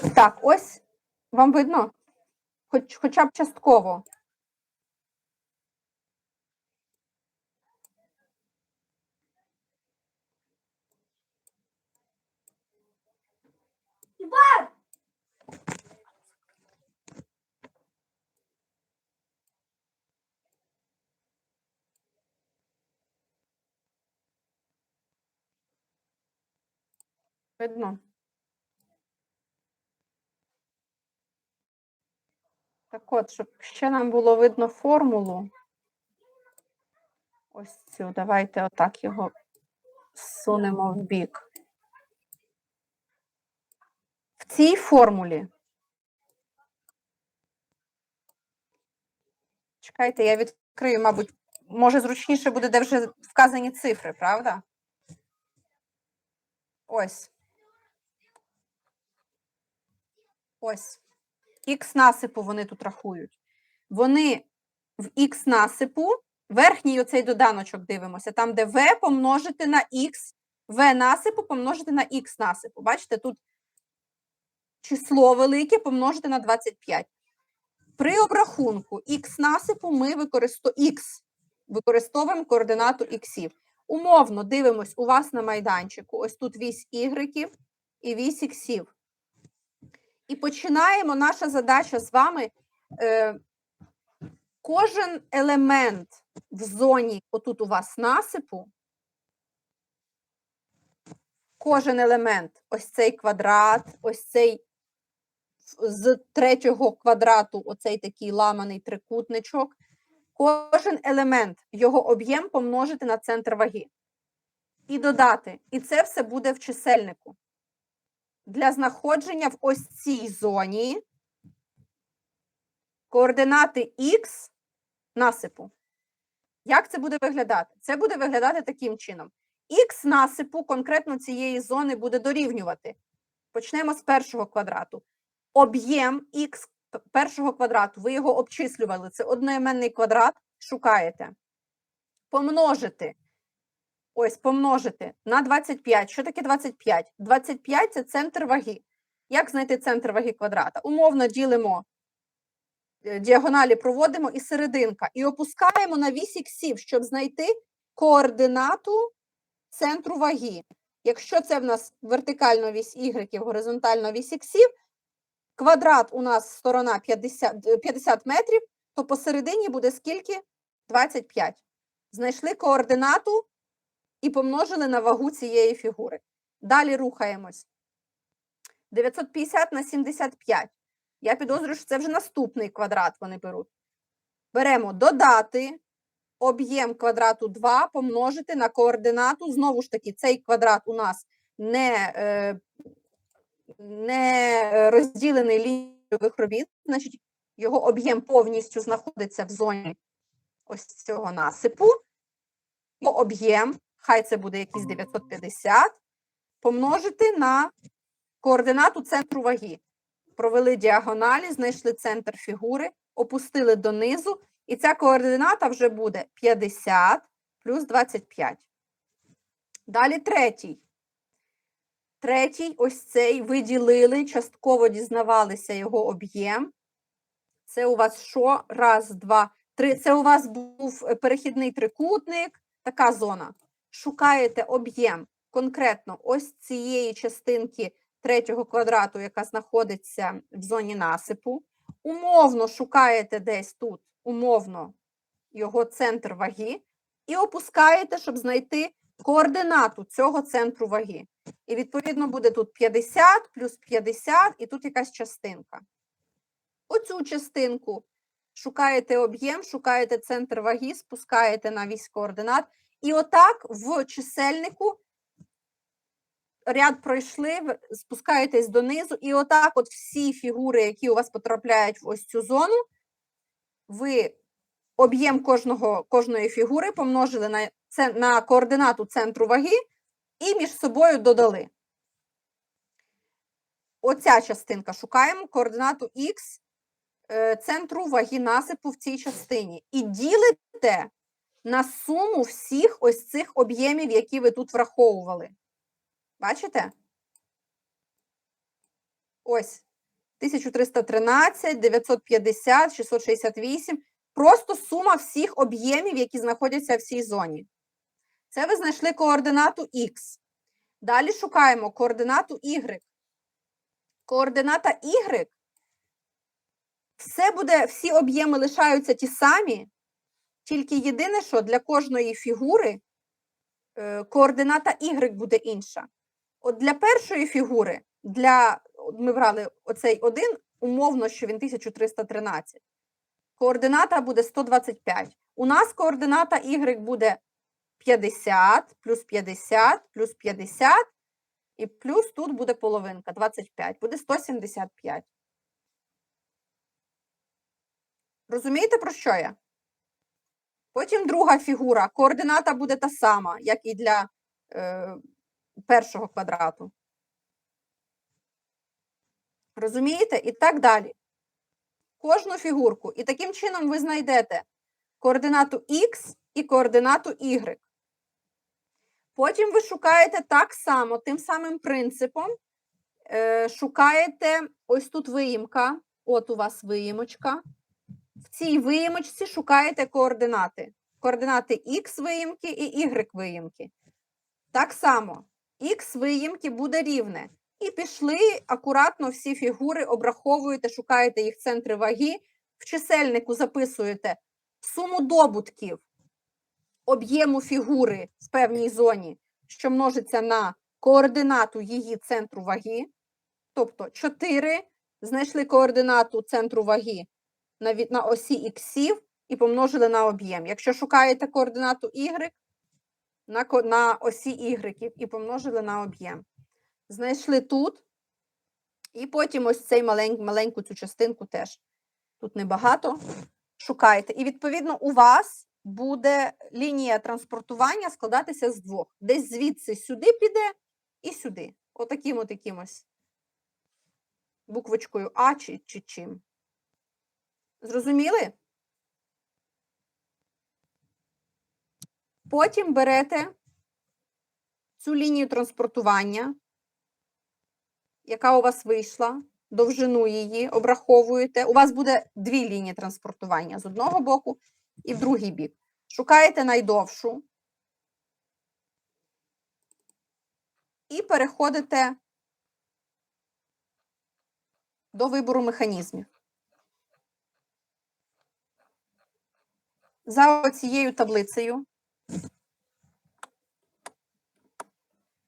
Так, ось вам видно? Хоч, хоча б частково. Видно? Так от, щоб ще нам було видно формулу. Ось цю. Давайте отак його сунемо в бік. В цій формулі. Чекайте, я відкрию, мабуть, може зручніше буде, де вже вказані цифри, правда? Ось. Ось. Х насипу вони тут рахують. Вони в х насипу, верхній оцей доданочок дивимося, там, де v помножити на х, v насипу помножити на х насипу. Бачите, тут число велике помножити на 25. При обрахунку х насипу ми використо... х, використовуємо координату іксів. Умовно дивимось у вас на майданчику. Ось тут вісь ігреків і вісь іксів. І починаємо наша задача з вами. Е, кожен елемент в зоні, отут у вас насипу, кожен елемент, ось цей квадрат, ось цей з третього квадрату, оцей такий ламаний трикутничок, кожен елемент, його об'єм помножити на центр ваги. І додати. І це все буде в чисельнику для знаходження в ось цій зоні координати х насипу. Як це буде виглядати? Це буде виглядати таким чином. Х насипу конкретно цієї зони буде дорівнювати. Почнемо з першого квадрату. Об'єм х першого квадрату, ви його обчислювали, це одноіменний квадрат, шукаєте. Помножити ось помножити на 25. Що таке 25? 25 це центр ваги. Як знайти центр ваги квадрата? Умовно ділимо, е, діагоналі проводимо і серединка. І опускаємо на вісь іксів, щоб знайти координату центру ваги. Якщо це в нас вертикальна вісь Y, горизонтальна вісь іксів, квадрат у нас сторона 50, 50 метрів, то посередині буде скільки? 25. Знайшли координату і помножили на вагу цієї фігури. Далі рухаємось. 950 на 75. Я підозрюю, що це вже наступний квадрат вони беруть. Беремо додати об'єм квадрату 2 помножити на координату. Знову ж таки, цей квадрат у нас не е, не розділений лінією робіт, значить, його об'єм повністю знаходиться в зоні ось цього насипу. Його об'єм хай це буде якийсь 950, помножити на координату центру ваги. Провели діагоналі, знайшли центр фігури, опустили донизу, і ця координата вже буде 50 плюс 25. Далі третій. Третій, ось цей виділили, частково дізнавалися його об'єм. Це у вас що? Раз, два, три. Це у вас був перехідний трикутник, така зона шукаєте об'єм конкретно ось цієї частинки третього квадрату, яка знаходиться в зоні насипу, умовно шукаєте десь тут, умовно, його центр ваги, і опускаєте, щоб знайти координату цього центру ваги. І, відповідно, буде тут 50 плюс 50, і тут якась частинка. Оцю частинку шукаєте об'єм, шукаєте центр ваги, спускаєте на вісь координат і отак в чисельнику ряд пройшли, спускаєтесь донизу, і отак от всі фігури, які у вас потрапляють в ось цю зону, ви об'єм кожного, кожної фігури помножили на, це, на координату центру ваги і між собою додали. Оця частинка шукаємо координату Х е, центру ваги насипу в цій частині. І ділите на суму всіх ось цих об'ємів, які ви тут враховували. Бачите? Ось, 1313, 950, 668. Просто сума всіх об'ємів, які знаходяться в цій зоні. Це ви знайшли координату Х. Далі шукаємо координату Y. Координата Y. Все буде, всі об'єми лишаються ті самі, тільки єдине, що для кожної фігури е, координата Y буде інша. От для першої фігури, для, ми брали оцей один, умовно, що він 1313. Координата буде 125. У нас координата Y буде 50, плюс 50, плюс 50, і плюс тут буде половинка, 25, буде 175. Розумієте, про що я? Потім друга фігура. Координата буде та сама, як і для е, першого квадрату. Розумієте? І так далі. Кожну фігурку. І таким чином ви знайдете координату Х і координату Y. Потім ви шукаєте так само, тим самим принципом. Е, шукаєте ось тут виїмка. От у вас виїмочка. В цій виїмочці шукаєте координати. Координати Х виїмки і Y виїмки. Так само, Х виїмки буде рівне. І пішли акуратно всі фігури, обраховуєте, шукаєте їх центри ваги. В чисельнику записуєте суму добутків об'єму фігури в певній зоні, що множиться на координату її центру ваги. Тобто 4 знайшли координату центру ваги на, на осі іксів і помножили на об'єм. Якщо шукаєте координату y, на, на осі y і помножили на об'єм. Знайшли тут, і потім ось цей малень, маленьку цю частинку теж. Тут небагато. Шукаєте. І відповідно у вас буде лінія транспортування складатися з двох. Десь звідси сюди піде і сюди. Отаким от якимось буквочкою А чи, чи чим. Зрозуміли? Потім берете цю лінію транспортування, яка у вас вийшла, довжину її обраховуєте. У вас буде дві лінії транспортування з одного боку і в другий бік. Шукаєте найдовшу і переходите до вибору механізмів. За цією таблицею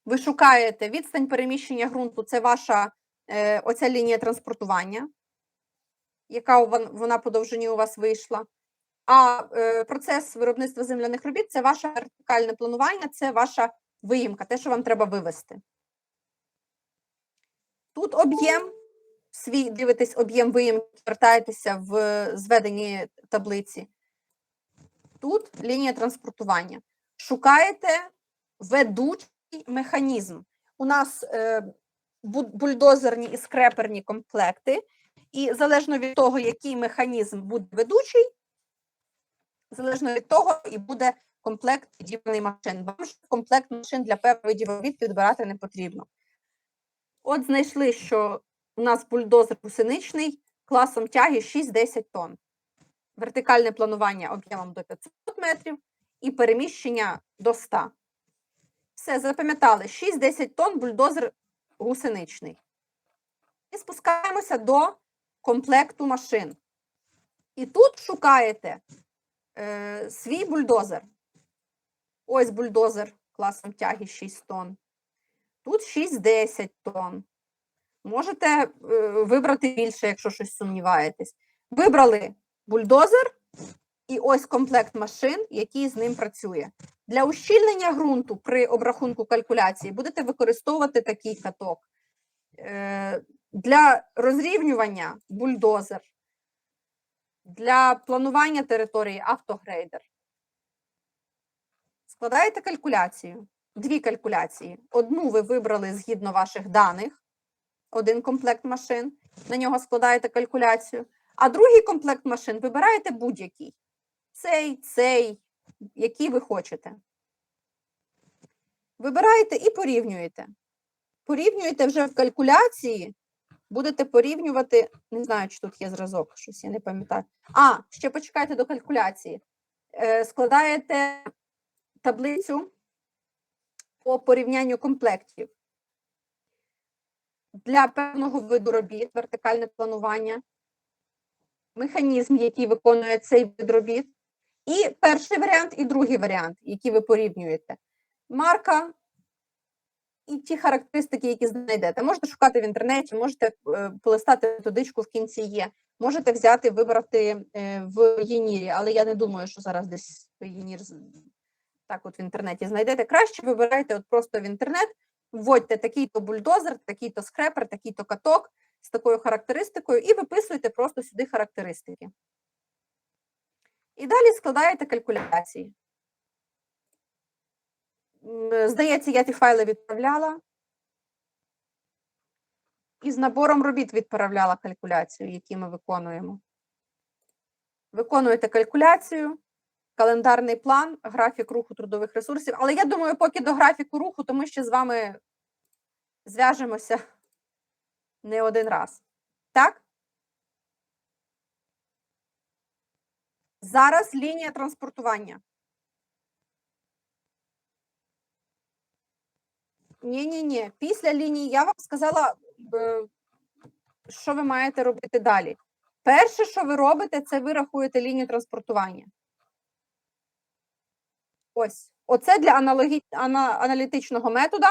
ви шукаєте відстань переміщення ґрунту, це ваша е, оця лінія транспортування, яка вона по довжині у вас вийшла. А е, процес виробництва земляних робіт це ваше вертикальне планування, це ваша виїмка, те, що вам треба вивести. Тут об'єм, свій дивитесь об'єм виїмки, вертаєтеся в зведені таблиці. Тут лінія транспортування. Шукаєте ведучий механізм. У нас е, бульдозерні і скреперні комплекти, і залежно від того, який механізм буде ведучий, залежно від того, і буде комплект підібраний машин. Вам ж комплект машин для видів робіт підбирати не потрібно. От знайшли, що у нас бульдозер гусеничний класом тяги 6-10 тонн. Вертикальне планування об'ємом до 500 метрів і переміщення до 100. Все, запам'ятали, 6-10 тонн бульдозер гусеничний. І спускаємося до комплекту машин. І тут шукаєте е, свій бульдозер. Ось бульдозер класом тяги 6 тонн. Тут 6-10 тонн. Можете е, вибрати більше, якщо щось сумніваєтесь. Вибрали бульдозер і ось комплект машин, який з ним працює. Для ущільнення ґрунту при обрахунку калькуляції будете використовувати такий каток. Е, Для розрівнювання бульдозер. Для планування території автогрейдер. Складаєте калькуляцію. Дві калькуляції. Одну ви вибрали згідно ваших даних, один комплект машин, на нього складаєте калькуляцію, а другий комплект машин вибираєте будь-який. Цей, цей, який ви хочете. Вибираєте і порівнюєте. Порівнюєте вже в калькуляції будете порівнювати, не знаю, чи тут є зразок, щось я не пам'ятаю. А, ще почекайте до калькуляції. Е, складаєте таблицю по порівнянню комплектів. Для певного виду робіт, вертикальне планування, механізм, який виконує цей вид робіт, і перший варіант, і другий варіант, який ви порівнюєте. Марка і ті характеристики, які знайдете. Можете шукати в інтернеті, можете е, полистати методичку в кінці є. Можете взяти, вибрати е, в Єнірі, але я не думаю, що зараз десь Єнір так от в інтернеті знайдете. Краще вибирайте от просто в інтернет, вводьте такий-то бульдозер, такий-то скрепер, такий-то каток з такою характеристикою і виписуєте просто сюди характеристики. І далі складаєте калькуляції. Здається, я ті файли відправляла. І з набором робіт відправляла калькуляцію, які ми виконуємо. Виконуєте калькуляцію, календарний план, графік руху трудових ресурсів. Але я думаю, поки до графіку руху, то ми ще з вами зв'яжемося не один раз. Так? Зараз лінія транспортування. Ні, ні, ні. Після лінії я вам сказала, е, що ви маєте робити далі. Перше, що ви робите, це ви рахуєте лінію транспортування. Ось. Оце для аналогі... аналітичного метода.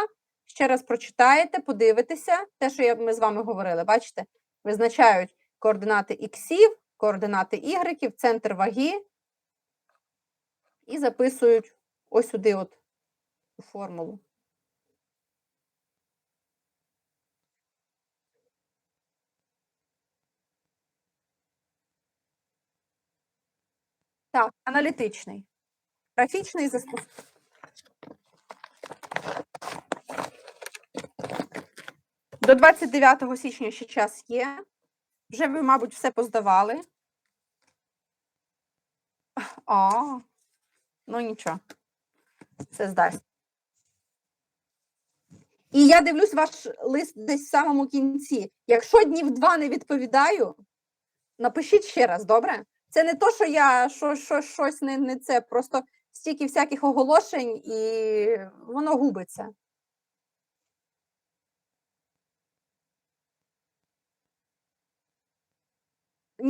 Ще раз прочитаєте, подивитеся. Те, що ми з вами говорили, бачите, визначають координати іксів, координати ігреків, центр ваги і записують ось сюди от у формулу. Так, аналітичний. Графічний застосунок. До 29 січня ще час є. Вже ви, мабуть, все поздавали. А, ну нічого. Це здасть. І я дивлюсь ваш лист десь в самому кінці. Якщо днів два не відповідаю, напишіть ще раз, добре? Це не то, що я що, що, щось не, не це, просто стільки всяких оголошень, і воно губиться.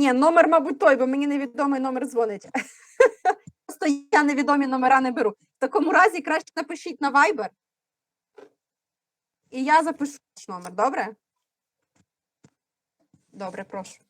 Ні, номер, мабуть, той, бо мені невідомий номер дзвонить. Просто я невідомі номера не беру. В такому разі краще напишіть на Viber. І я запишу ваш номер, добре? Добре, прошу.